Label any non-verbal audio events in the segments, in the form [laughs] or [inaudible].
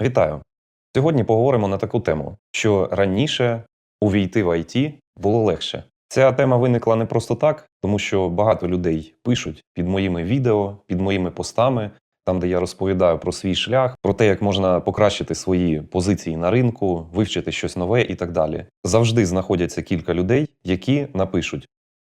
Вітаю! Сьогодні поговоримо на таку тему, що раніше увійти в IT було легше. Ця тема виникла не просто так, тому що багато людей пишуть під моїми відео, під моїми постами, там, де я розповідаю про свій шлях, про те, як можна покращити свої позиції на ринку, вивчити щось нове і так далі. Завжди знаходяться кілька людей, які напишуть: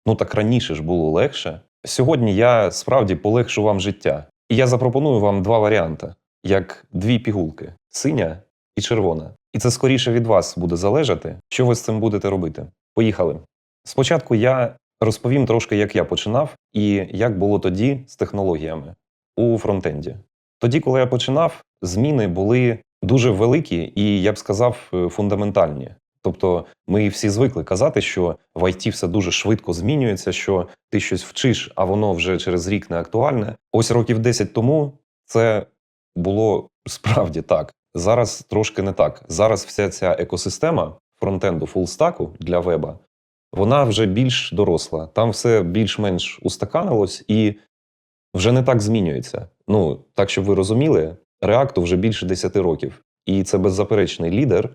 ну так раніше ж було легше. Сьогодні я справді полегшу вам життя. І я запропоную вам два варіанти: як дві пігулки синя і червона. І це скоріше від вас буде залежати, що ви з цим будете робити. Поїхали. Спочатку я розповім трошки, як я починав і як було тоді з технологіями у фронтенді. Тоді, коли я починав, зміни були дуже великі і, я б сказав, е, фундаментальні. Тобто, ми всі звикли казати, що в IT все дуже швидко змінюється, що ти щось вчиш, а воно вже через рік не актуальне. Ось років 10 тому це було справді так. Зараз трошки не так. Зараз вся ця екосистема фронтенду фулстаку для веба, вона вже більш доросла. Там все більш-менш устаканилось і вже не так змінюється. Ну, так щоб ви розуміли, React вже більше 10 років. І це беззаперечний лідер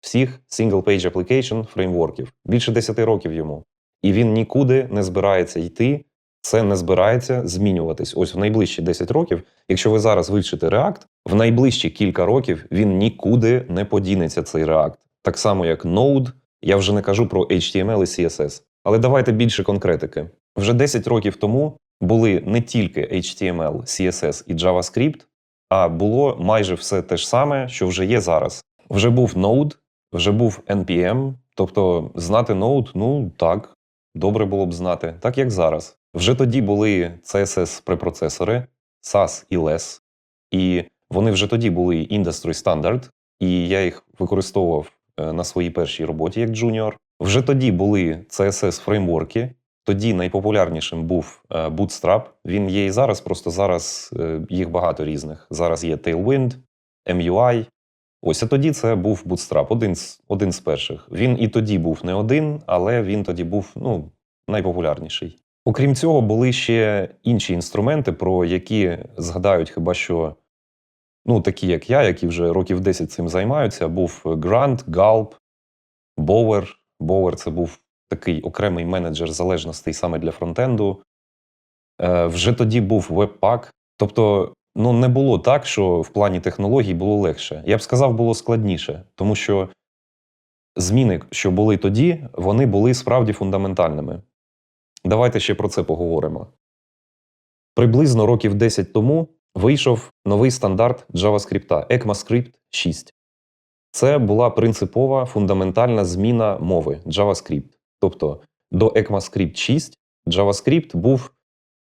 всіх single-page application фреймворків. Більше 10 років йому. І він нікуди не збирається йти, це не збирається змінюватись. Ось в найближчі 10 років, якщо ви зараз вивчите React, в найближчі кілька років він нікуди не подінеться цей React. Так само, як Node, я вже не кажу про HTML і CSS. Але давайте більше конкретики. Вже 10 років тому були не тільки HTML, CSS і JavaScript, а було майже все те ж саме, що вже є зараз. Вже був Node, вже був NPM, тобто знати Node, ну так, добре було б знати, так як зараз. Вже тоді були CSS препроцесори, SAS і LESS, і вони вже тоді були Industry Standard, і я їх використовував е, на своїй першій роботі як джуніор. Вже тоді були CSS фреймворки. Тоді найпопулярнішим був е, Bootstrap. Він є і зараз, просто зараз е, їх багато різних. Зараз є Tailwind, MUI. Ось а тоді це був Bootstrap, один з, один з перших. Він і тоді був не один, але він тоді був ну, найпопулярніший. Окрім цього, були ще інші інструменти, про які згадають хіба що ну, такі, як я, які вже років 10 цим займаються. Був Grant, Gulp, Bower. Bower – це був такий окремий менеджер залежностей саме для фронтенду. Е, Вже тоді був Webpack. Тобто, ну не було так, що в плані технологій було легше. Я б сказав, було складніше, тому що зміни, що були тоді, вони були справді фундаментальними. Давайте ще про це поговоримо. Приблизно років 10 тому вийшов новий стандарт JavaScript ECMAScript 6. Це була принципова фундаментальна зміна мови JavaScript. Тобто до ECMAScript 6 JavaScript був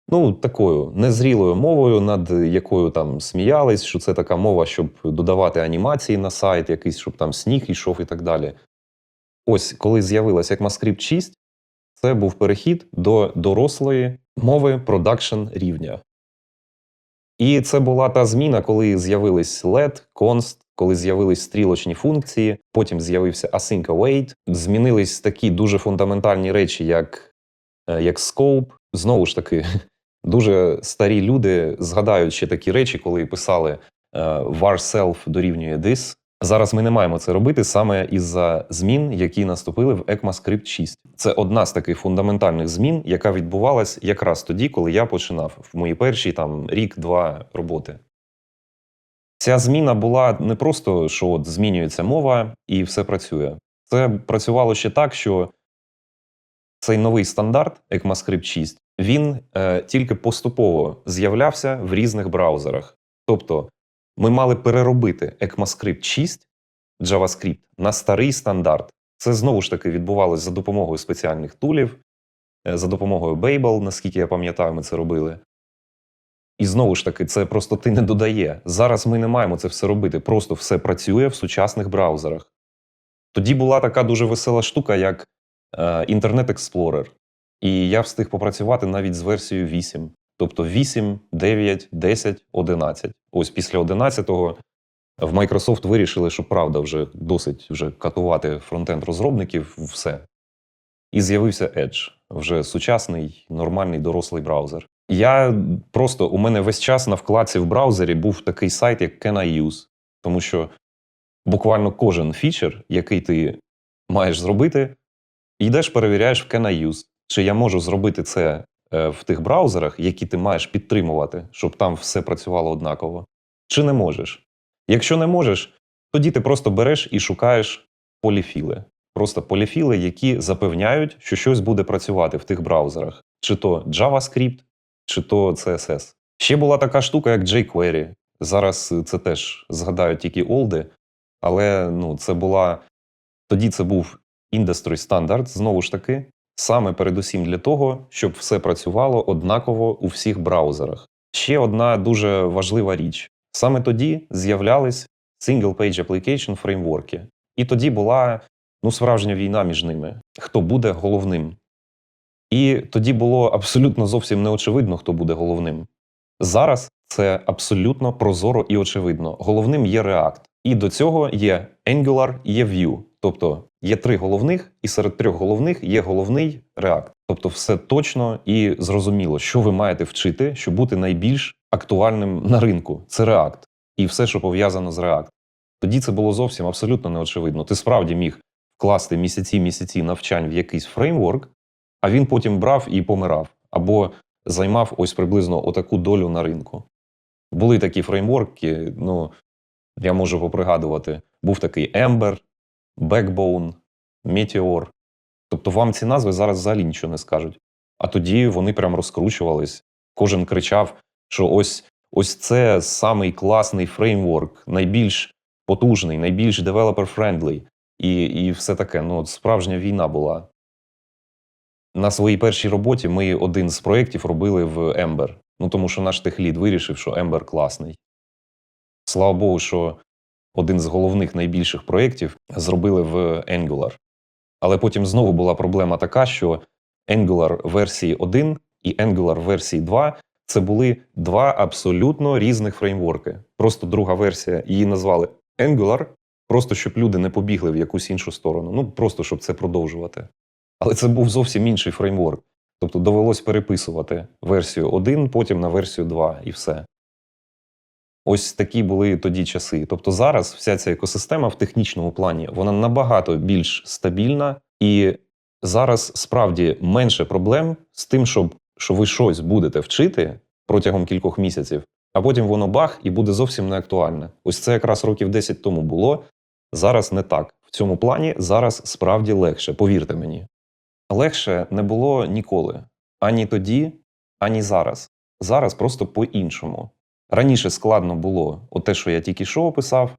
ну, такою незрілою мовою, над якою там сміялись, що це така мова, щоб додавати анімації на сайт, якийсь, щоб там сніг йшов і так далі. Ось коли з'явилася ECMAScript 6, це був перехід до дорослої мови продакшн рівня. І це була та зміна, коли з'явились LED, const, коли з'явились стрілочні функції, потім з'явився async await, змінились такі дуже фундаментальні речі, як, е, як scope. Знову ж таки, [laughs] дуже старі люди згадають ще такі речі, коли писали е, var self дорівнює this. Зараз ми не маємо це робити саме із-за змін, які наступили в ECMAScript 6. Це одна з таких фундаментальних змін, яка відбувалась якраз тоді, коли я починав в мої перші там рік-два роботи. Ця зміна була не просто, що от змінюється мова і все працює. Це працювало ще так, що цей новий стандарт ECMAScript 6 він е, тільки поступово з'являвся в різних браузерах. Тобто ми мали переробити ECMAScript 6 JavaScript на старий стандарт. Це знову ж таки відбувалося за допомогою спеціальних тулів, е, за допомогою Babel, наскільки я пам'ятаю, ми це робили. І знову ж таки, це просто ти не додає. Зараз ми не маємо це все робити. Просто все працює в сучасних браузерах. Тоді була така дуже весела штука, як Internet Explorer. І я встиг попрацювати навіть з версією 8. Тобто 8, 9, 10, 11. Ось після 11-го в Microsoft вирішили, що правда вже досить вже катувати фронтенд розробників все. І з'явився Edge, вже сучасний, нормальний дорослий браузер. Я просто у мене весь час на вкладці в браузері був такий сайт, як Can I Use. Тому що буквально кожен фічер, який ти маєш зробити, йдеш, перевіряєш в Can I Use, чи я можу зробити це в тих браузерах, які ти маєш підтримувати, щоб там все працювало однаково, чи не можеш. Якщо не можеш, тоді ти просто береш і шукаєш поліфіли. Просто поліфіли, які запевняють, що щось буде працювати в тих браузерах, чи то JavaScript, чи то CSS. Ще була така штука, як jQuery. Зараз це теж згадають тільки олди, але ну, це була тоді це був індустрій стандарт, знову ж таки, саме передусім для того, щоб все працювало однаково у всіх браузерах. Ще одна дуже важлива річ: саме тоді з'являлись Single Page Application фреймворки. І тоді була ну, справжня війна між ними, хто буде головним. І тоді було абсолютно зовсім неочевидно, хто буде головним. Зараз це абсолютно прозоро і очевидно. Головним є React. І до цього є Angular є Vue. Тобто є три головних, і серед трьох головних є головний React. Тобто, все точно і зрозуміло, що ви маєте вчити, щоб бути найбільш актуальним на ринку. Це React. І все, що пов'язано з React. Тоді це було зовсім абсолютно неочевидно. Ти справді міг вкласти місяці місяці навчань в якийсь фреймворк, а він потім брав і помирав, або займав ось приблизно отаку долю на ринку. Були такі фреймворки, ну я можу попригадувати. Був такий Ember, Backbone, Meteor. Тобто вам ці назви зараз взагалі нічого не скажуть. А тоді вони прям розкручувались. Кожен кричав, що ось ось це самий класний фреймворк, найбільш потужний, найбільш developer-friendly. І, і все таке. Ну, от справжня війна була. На своїй першій роботі ми один з проєктів робили в Ember. Ну тому що наш техлід вирішив, що Ember класний. Слава Богу, що один з головних найбільших проєктів зробили в Angular. Але потім знову була проблема така, що Angular версії 1 і Angular версії 2 це були два абсолютно різних фреймворки. Просто друга версія її назвали Angular, просто щоб люди не побігли в якусь іншу сторону. Ну просто щоб це продовжувати. Але це був зовсім інший фреймворк. Тобто довелось переписувати версію 1, потім на версію 2 і все. Ось такі були тоді часи. Тобто зараз вся ця екосистема в технічному плані вона набагато більш стабільна, і зараз справді менше проблем з тим, щоб що ви щось будете вчити протягом кількох місяців, а потім воно бах і буде зовсім не актуальне. Ось це якраз років 10 тому було. Зараз не так. В цьому плані зараз справді легше, повірте мені. Легше не було ніколи. Ані тоді, ані зараз. Зараз просто по-іншому. Раніше складно було те, що я тільки що описав,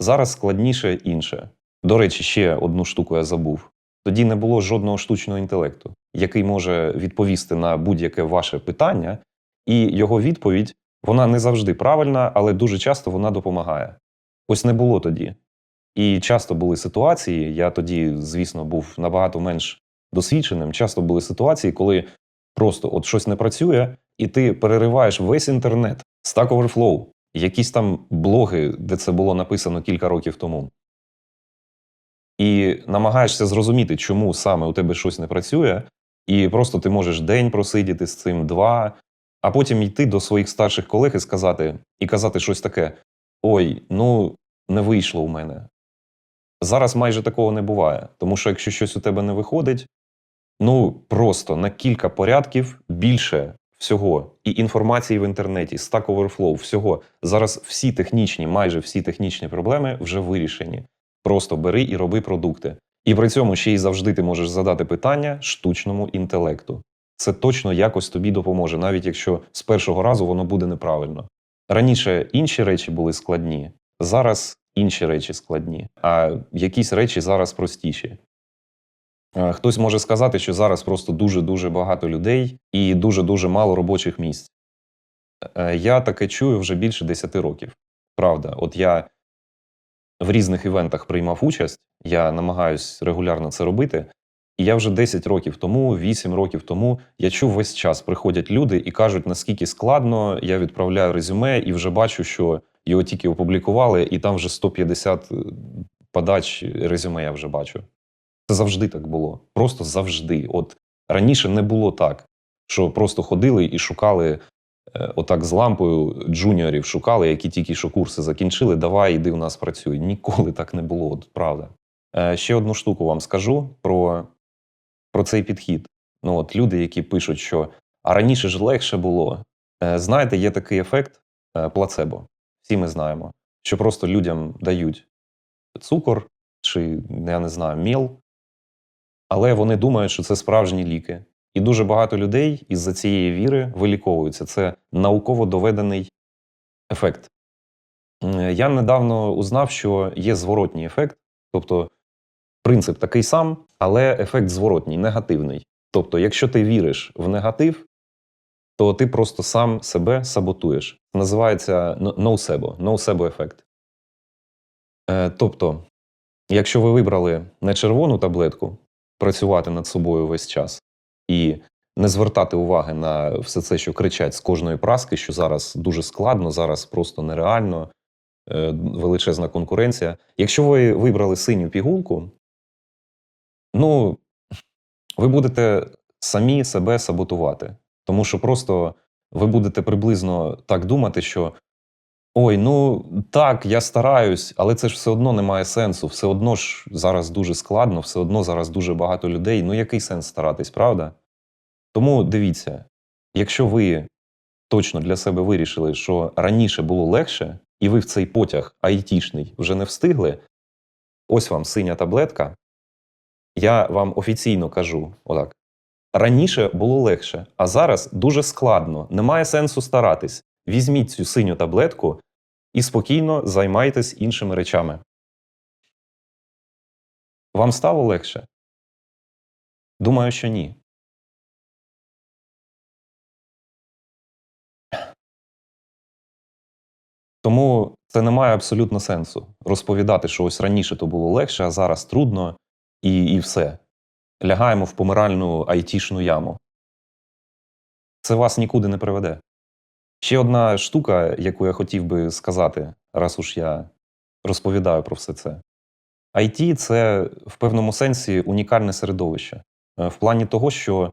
зараз складніше інше. До речі, ще одну штуку я забув. Тоді не було жодного штучного інтелекту, який може відповісти на будь-яке ваше питання, і його відповідь вона не завжди правильна, але дуже часто вона допомагає. Ось не було тоді. І часто були ситуації, я тоді, звісно, був набагато менш досвідченим. Часто були ситуації, коли просто от щось не працює, і ти перериваєш весь інтернет, Stack Overflow, якісь там блоги, де це було написано кілька років тому. І намагаєшся зрозуміти, чому саме у тебе щось не працює, і просто ти можеш день просидіти з цим, два, а потім йти до своїх старших колег і сказати, і казати щось таке: Ой, ну не вийшло у мене. Зараз майже такого не буває, тому що якщо щось у тебе не виходить, ну просто на кілька порядків більше всього і інформації в інтернеті, Stack Overflow, всього. Зараз всі технічні, майже всі технічні проблеми вже вирішені. Просто бери і роби продукти. І при цьому ще й завжди ти можеш задати питання штучному інтелекту. Це точно якось тобі допоможе, навіть якщо з першого разу воно буде неправильно. Раніше інші речі були складні, зараз інші речі складні, а якісь речі зараз простіші. Е, Хтось може сказати, що зараз просто дуже-дуже багато людей і дуже-дуже мало робочих місць. Е, Я таке чую вже більше 10 років. Правда, от я в різних івентах приймав участь, я намагаюсь регулярно це робити. І я вже 10 років тому, 8 років тому, я чув весь час, приходять люди і кажуть, наскільки складно, я відправляю резюме і вже бачу, що його тільки опублікували, і там вже 150 подач резюме я вже бачу. Це завжди так було. Просто завжди. От раніше не було так, що просто ходили і шукали е, отак з лампою джуніорів шукали, які тільки що курси закінчили. Давай, іди у нас працюй. Ніколи так не було, от правда. Е, Ще одну штуку вам скажу про, про цей підхід. Ну, от люди, які пишуть, що а раніше ж легше було. Е, Знаєте, є такий ефект е, плацебо. Всі ми знаємо, що просто людям дають цукор чи, я не знаю, міл, але вони думають, що це справжні ліки. І дуже багато людей із-за цієї віри виліковуються. Це науково доведений ефект. Я недавно узнав, що є зворотній ефект, тобто принцип такий сам, але ефект зворотній, негативний. Тобто, якщо ти віриш в негатив, то ти просто сам себе саботуєш. Називається ноусебо, ноусебо ефект. Тобто, якщо ви вибрали не червону таблетку, працювати над собою весь час і не звертати уваги на все це, що кричать з кожної праски, що зараз дуже складно, зараз просто нереально, е, величезна конкуренція. Якщо ви вибрали синю пігулку, ну, ви будете самі себе саботувати. Тому що просто ви будете приблизно так думати, що ой, ну так, я стараюсь, але це ж все одно не має сенсу. Все одно ж зараз дуже складно, все одно зараз дуже багато людей. Ну який сенс старатись, правда? Тому дивіться, якщо ви точно для себе вирішили, що раніше було легше, і ви в цей потяг айтішний вже не встигли, ось вам синя таблетка. Я вам офіційно кажу, отак. Раніше було легше, а зараз дуже складно. Немає сенсу старатись. Візьміть цю синю таблетку і спокійно займайтесь іншими речами. Вам стало легше? Думаю, що ні. Тому це не має абсолютно сенсу розповідати, що ось раніше то було легше, а зараз трудно, і, і все. Лягаємо в помиральну айтішну яму. Це вас нікуди не приведе. Ще одна штука, яку я хотів би сказати, раз уж я розповідаю про все це. IT – це в певному сенсі унікальне середовище. Е, В плані того, що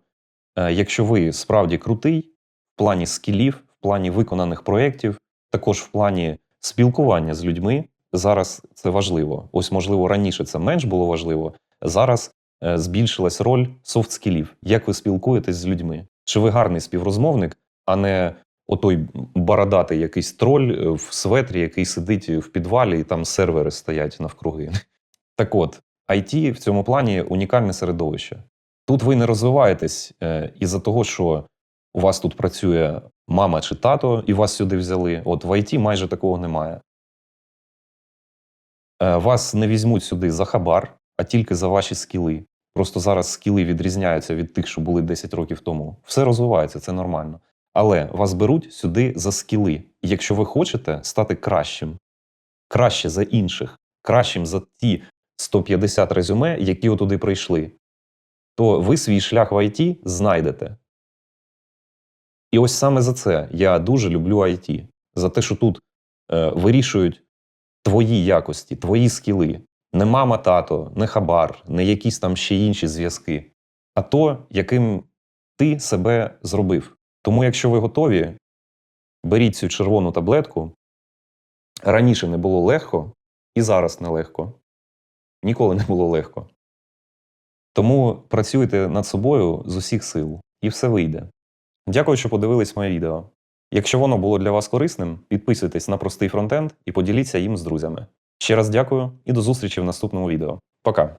е, якщо ви справді крутий, в плані скілів, в плані виконаних проєктів, також в плані спілкування з людьми, зараз це важливо. Ось, можливо, раніше це менш було важливо. Зараз е, збільшилась роль софт-скілів. Як ви спілкуєтесь з людьми? Чи ви гарний співрозмовник, а не отой бородатий якийсь троль е, в светрі, який сидить в підвалі, і там сервери стоять навкруги. [laughs] Так от, IT в цьому плані унікальне середовище. Тут ви не розвиваєтесь е, із-за того, що у вас тут працює мама чи тато, і вас сюди взяли. От в IT майже такого немає. Е, Вас не візьмуть сюди за хабар, а тільки за ваші скіли. Просто зараз скіли відрізняються від тих, що були 10 років тому. Все розвивається, це нормально. Але вас беруть сюди за скіли. Якщо ви хочете стати кращим, краще за інших, кращим за ті 150 резюме, які отуди прийшли, то ви свій шлях в IT знайдете. І ось саме за це я дуже люблю IT. За те, що тут е, вирішують твої якості, твої скіли. Не мама, тато, не хабар, не якісь там ще інші зв'язки, а то, яким ти себе зробив. Тому, якщо ви готові, беріть цю червону таблетку. Раніше не було легко, і зараз не легко. Ніколи не було легко. Тому працюйте над собою з усіх сил, і все вийде. Дякую, що подивились моє відео. Якщо воно було для вас корисним, підписуйтесь на простий фронтенд і поділіться їм з друзями. Ще раз дякую і до зустрічі в наступному відео. Пока!